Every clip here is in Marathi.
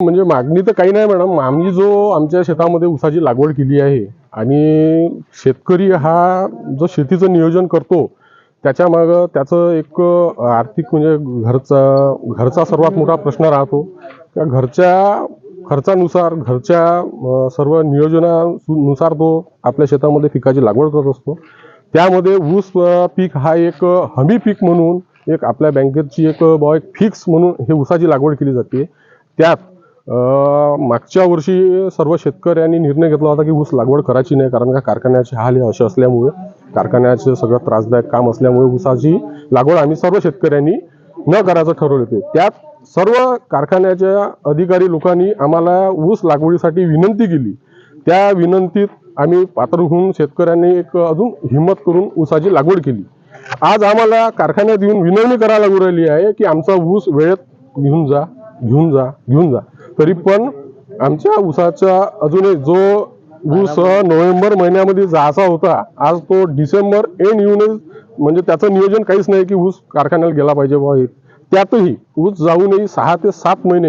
म्हणजे मागणी तर काही नाही मॅडम. आम्ही जो आमच्या शेतामध्ये ऊसाची लागवड केली आहे आणि शेतकरी हा जो शेतीचं नियोजन करतो त्याच्यामागं त्याचं एक आर्थिक म्हणजे घरचा घरचा सर्वात मोठा प्रश्न राहतो. त्या घरच्या खर्चानुसार घरच्या सर्व नियोजनानुसार तो आपल्या शेतामध्ये पिकाची लागवड करत असतो. त्यामध्ये ऊस पीक हा एक हमी पीक म्हणून एक आपल्या बँकेची एक बॉय एक फिक्स म्हणून हे ऊसाची लागवड केली जाते. त्यात मागच्या वर्षी सर्व शेतकऱ्यांनी निर्णय घेतला होता की ऊस लागवड करायची नाही कारण का कारखान्याचे हाल हे असे असल्यामुळे कारखान्याचे सगळं त्रासदायक काम असल्यामुळे ऊसाची लागवड आम्ही सर्व शेतकऱ्यांनी न करायचं ठरवले होते त्यात सर्व कारखान्याच्या अधिकारी लोकांनी आम्हाला ऊस लागवडीसाठी विनंती केली. त्या विनंतीत आम्ही पात्र होऊन शेतकऱ्यांनी एक अजून हिंमत करून ऊसाची लागवड केली. आज आम्हाला कारखान्यात येऊन विनवणी करायला लागू राहिली आहे की आमचा ऊस वेळेत घेऊन जा घेऊन जा घेऊन जा. तरी पण आमच्या ऊसाचा अजूनही जो ऊस नोव्हेंबर महिन्यामध्ये जायचा होता आज तो डिसेंबर एंड येऊनच म्हणजे त्याचं नियोजन काहीच नाही की ऊस कारखान्याला गेला पाहिजे हे. त्यातही ऊस जाऊनही सहा ते सात महिने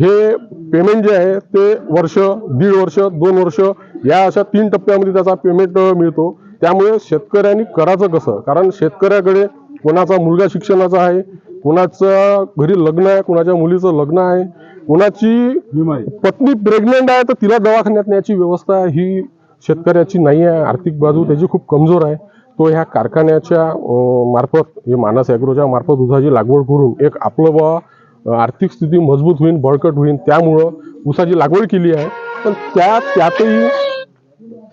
हे पेमेंट जे आहे ते वर्ष दीड वर्ष दोन वर्ष या अशा तीन टप्प्यामध्ये त्याचा पेमेंट मिळतो. त्यामुळे शेतकऱ्यांनी करायचं कसं? कारण शेतकऱ्याकडे कोणाचा मुलगा शिक्षणाचा आहे कोणाचं घरी लग्न आहे कोणाच्या मुलीचं लग्न आहे कोणाची पत्नी प्रेग्नेंट आहे तर तिला दवाखान्यात न्यायची व्यवस्था ही शेतकऱ्याची नाही आहे आर्थिक बाजू त्याची खूप कमजोर आहे. तो ह्या कारखान्याच्या मार्फत हे मानस ॲग्रोच्या मार्फत ऊसाची लागवड करून एक आपलं बा आर्थिक स्थिती मजबूत होईल बळकट होईल त्यामुळं ऊसाची लागवड केली आहे. पण त्या त्यातही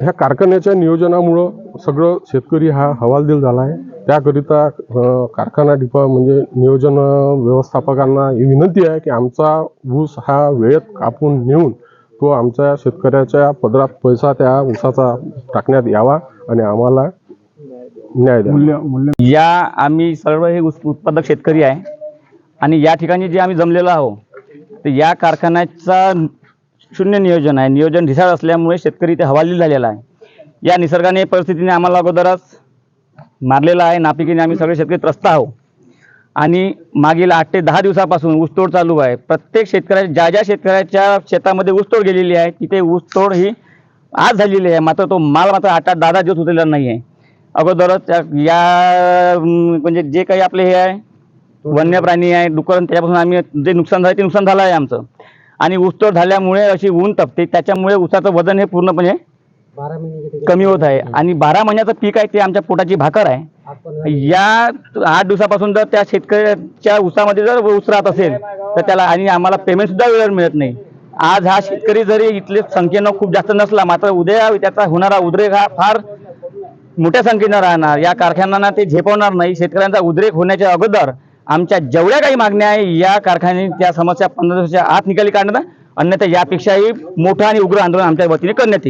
ह्या कारखान्याच्या नियोजनामुळं सगळं शेतकरी हा हवालदिल झाला आहे. त्याकरिता कारखाना डिपा म्हणजे नियोजन व्यवस्थापकांना ही विनंती आहे की आमचा ऊस हा वेळेत कापून नेऊन तो आमच्या शेतकऱ्याच्या पदरात पैसा त्या ऊसाचा टाकण्यात यावा आणि आम्हाला न्याय द्यावा. या आम्ही सर्व हे ऊस उत्पादक शेतकरी आहे आणि या ठिकाणी जे आम्ही जमलेलो आहो तर या कारखान्याचा शून्य नियोजन आहे. नियोजन ढिसाळ असल्यामुळे शेतकरी ते हवालदिल झालेला आहे. या निसर्गाने परिस्थितीने आम्हाला अगोदरच मारलेला आहे. नापिकीने आम्ही सगळे शेतकरी त्रस्त आहोत. आणि मागील आठ ते दहा दिवसापासून ऊसतोड चालू आहे. प्रत्येक शेतकऱ्या ज्या ज्या शेतकऱ्याच्या शेतामध्ये ऊसतोड गेलेली आहे तिथे ऊसतोड ही आज झालेली आहे. मात्र तो माल मात्र आठ आठ दहा दहा दिवस उतरलेला नाही आहे अगोदरच त्या- या म्हणजे जे काही आपले हे आहे वन्य प्राणी आहे डुकर त्याच्यापासून आम्ही जे नुकसान झालं ते नुकसान झालं आहे आमचं. आणि ऊसतोड झाल्यामुळे अशी ऊन तपते. त्याच्यामुळे ऊसाचं वजन हे पूर्णपणे कमी होत आहे. आणि बारा महिन्याचं पीक आहे ते आमच्या पोटाची भाकर आहे. या आठ दिवसापासून जर त्या शेतकऱ्याच्या ऊसामध्ये जर ऊस राहत असेल तर त्याला आणि आम्हाला पेमेंट सुद्धा वेळेवर मिळत नाही. आज हा शेतकरी जरी इथले संख्येनं खूप जास्त नसला मात्र उद्या त्याचा होणारा उद्रेक हा फार मोठ्या संख्येनं राहणार. या कारखान्यांना ते झेपवणार नाही. शेतकऱ्यांचा उद्रेक होण्याच्या अगोदर आमच्या जेवढ्या काही मागण्या आहे या कारखान्याने त्या समस्या पंधरा दिवसाच्या आत निकाली काढण्यात अन्यथा यापेक्षाही मोठं आणि उग्र आंदोलन आमच्या वतीने करण्यात येईल.